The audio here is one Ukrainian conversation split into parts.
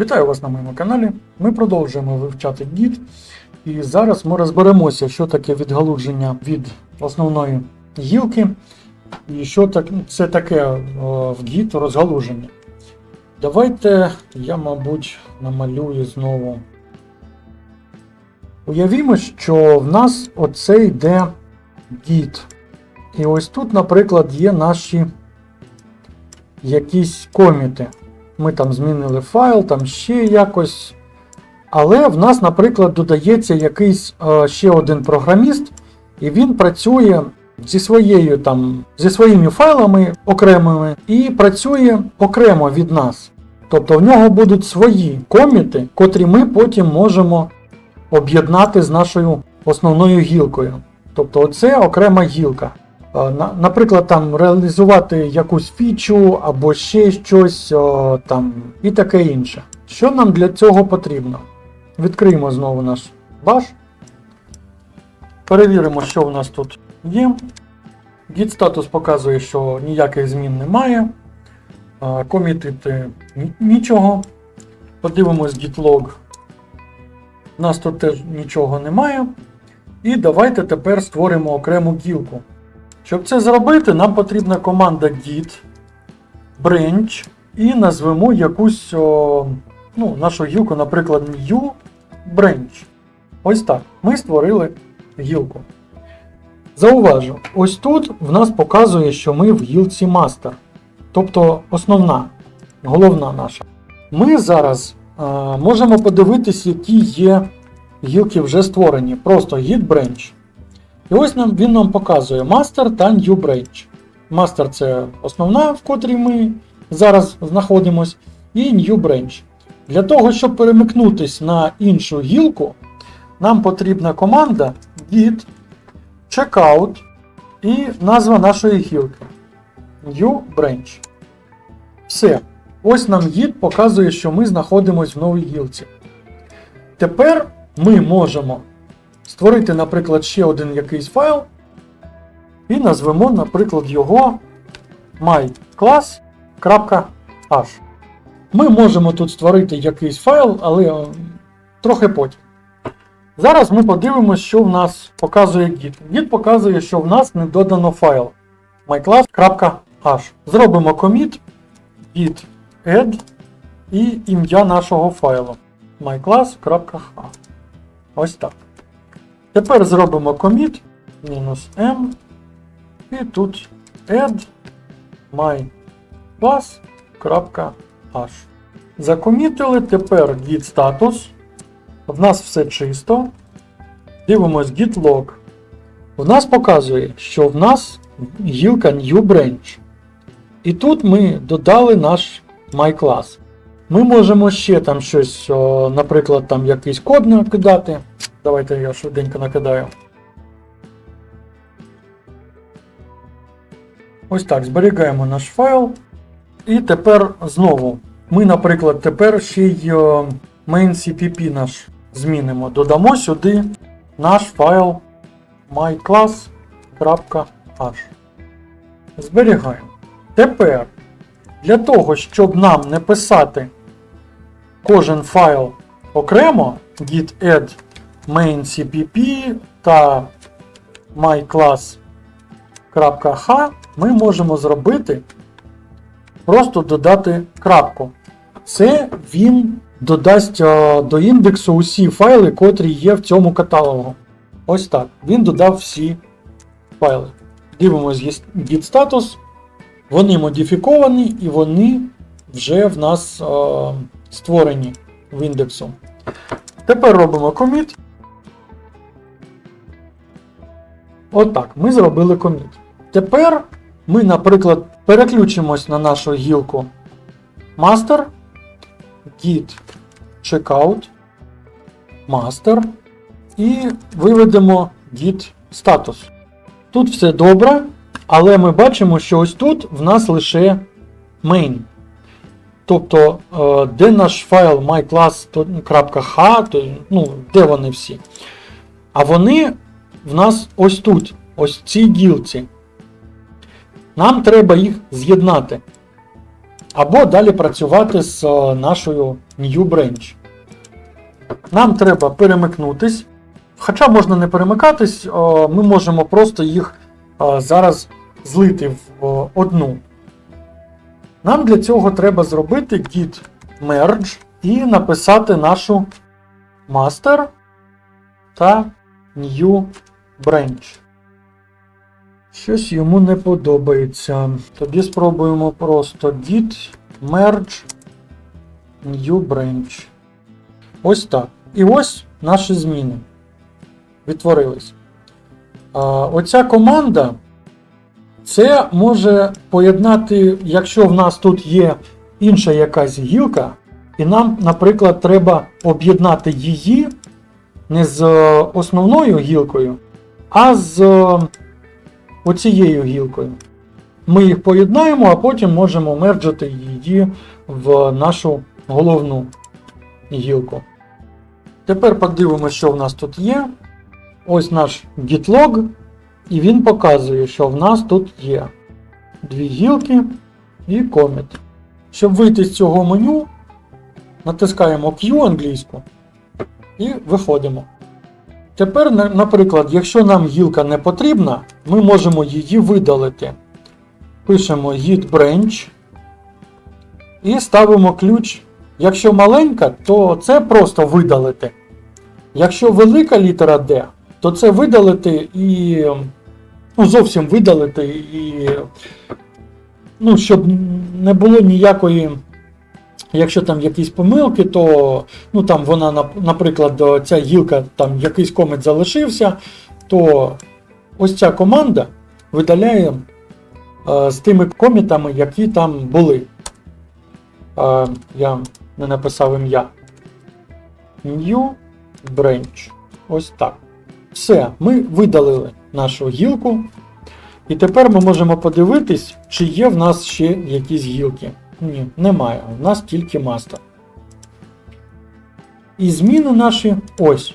Вітаю вас на моєму каналі. Ми продовжуємо вивчати Git. І зараз ми розберемося, що таке відгалудження від основної гілки, і що так, це таке о, в Git розгалуження. Давайте я, мабуть, намалюю знову. Уявімо, що в нас оце йде Git. І ось тут, наприклад, є наші якісь коміти. Ми там змінили файл, там ще якось. Але в нас, наприклад, додається якийсь е, ще один програміст, і він працює зі своєю там, зі своїми файлами окремими і працює окремо від нас. Тобто в нього будуть свої коміти, котрі ми потім можемо об'єднати з нашою основною гілкою. Тобто, оце окрема гілка. Е, на- Наприклад, там реалізувати якусь фічу або ще щось там і таке інше. Що нам для цього потрібно? Відкриємо знову наш баш. Перевіримо, що у нас тут є. Git статус показує, що ніяких змін немає. Е, Комітити нічого. Подивимось git log. У нас тут теж нічого немає. І давайте тепер створимо окрему гілку. Щоб це зробити, нам потрібна команда git branch і назвемо якусь о, ну, нашу гілку, наприклад, new branch. Ось так. Ми створили гілку. Зауважу, ось тут в нас показує, що ми в гілці master. Тобто основна, головна наша. Ми зараз е, можемо подивитись, які є гілки вже створені. Просто git branch. І ось нам, він нам показує Master та New Branch. Master це основна, в котрій ми зараз знаходимось, і New Branch. Для того, щоб перемикнутись на іншу гілку, нам потрібна команда git checkout і назва нашої гілки. New Branch. Все. Ось нам git показує, що ми знаходимося в новій гілці. Тепер ми можемо створити, наприклад, ще один якийсь файл і назвемо, наприклад, його myclass.h. Ми можемо тут створити якийсь файл, але е, трохи потім. Зараз ми подивимося, що в нас показує Git. Git показує, що в нас не додано файл myclass.h. Зробимо commit git add і ім'я нашого файлу myclass.h. Ось так. Тепер зробимо commit мінус m і тут add my class.h. Закомітили, тепер git статус. В нас все чисто. Дивимось git log. В нас показує, що в нас гілка new branch. І тут ми додали наш myClass. Ми можемо ще там щось, наприклад, там якийсь код накидати. Давайте я швиденько накидаю. Ось так, зберігаємо наш файл. І тепер знову. Ми, наприклад, тепер ще й о, main.cpp наш змінимо. Додамо сюди наш файл myclass.h. Зберігаємо. Тепер для того, щоб нам не писати кожен файл окремо, git add main.cpp та myclass.h ми можемо зробити просто додати крапку. Це він додасть а, до індексу усі файли, котрі є в цьому каталогу. Ось так. Він додав всі файли. Дивимось git статус. Вони модифіковані і вони вже в нас а, створені в індексу. Тепер робимо commit. Отак, ми зробили commit. Тепер ми, наприклад, переключимось на нашу гілку master, git checkout, master і виведемо git статус. Тут все добре, але ми бачимо, що ось тут в нас лише main. Тобто, е, де наш файл myclass.h, ну, де вони всі. А вони в нас ось тут, ось в цій гілці. Нам треба їх з'єднати. або далі працювати з е, нашою New Branch. Нам треба перемикнутись. Хоча можна не перемикатись, е, ми можемо просто їх е, зараз злити в одну. Нам для цього треба зробити git merge і написати нашу master та new branch. Щось йому не подобається. Тоді спробуємо просто git merge new branch. Ось так. І ось наші зміни відтворились. Оця команда це може поєднати, якщо в нас тут є інша якась гілка, і нам, наприклад, треба об'єднати її не з основною гілкою, а з е, оцією гілкою. Ми їх поєднаємо, а потім можемо мерджити її в нашу головну гілку. Тепер подивимося, що в нас тут є. Ось наш git-log, і він показує, що в нас тут є дві гілки і коміт. Щоб вийти з цього меню, натискаємо Q англійську і виходимо. Тепер, наприклад, якщо нам гілка не потрібна, ми можемо її видалити. Пишемо git branch і ставимо ключ. Якщо маленька, то це просто видалити. Якщо велика літера D, то це видалити і. Ну, зовсім видалити і. Ну, щоб не було ніякої. Якщо там якісь помилки, то ну там вона, наприклад, ця гілка, там якийсь комент залишився, то ось ця команда видаляє е, з тими комітами, які там були. Е, я не написав ім'я. New branch. Ось так. Все, ми видалили нашу гілку. І тепер ми можемо подивитись, чи є в нас ще якісь гілки. Ні, немає. У нас тільки мастер. І зміни наші ось.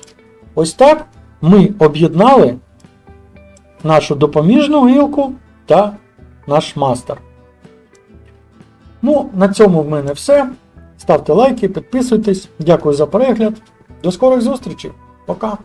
Ось так ми об'єднали нашу допоміжну гілку та наш мастер. Ну, на цьому в мене все. Ставте лайки, підписуйтесь. Дякую за перегляд. До скорих зустрічей. Пока.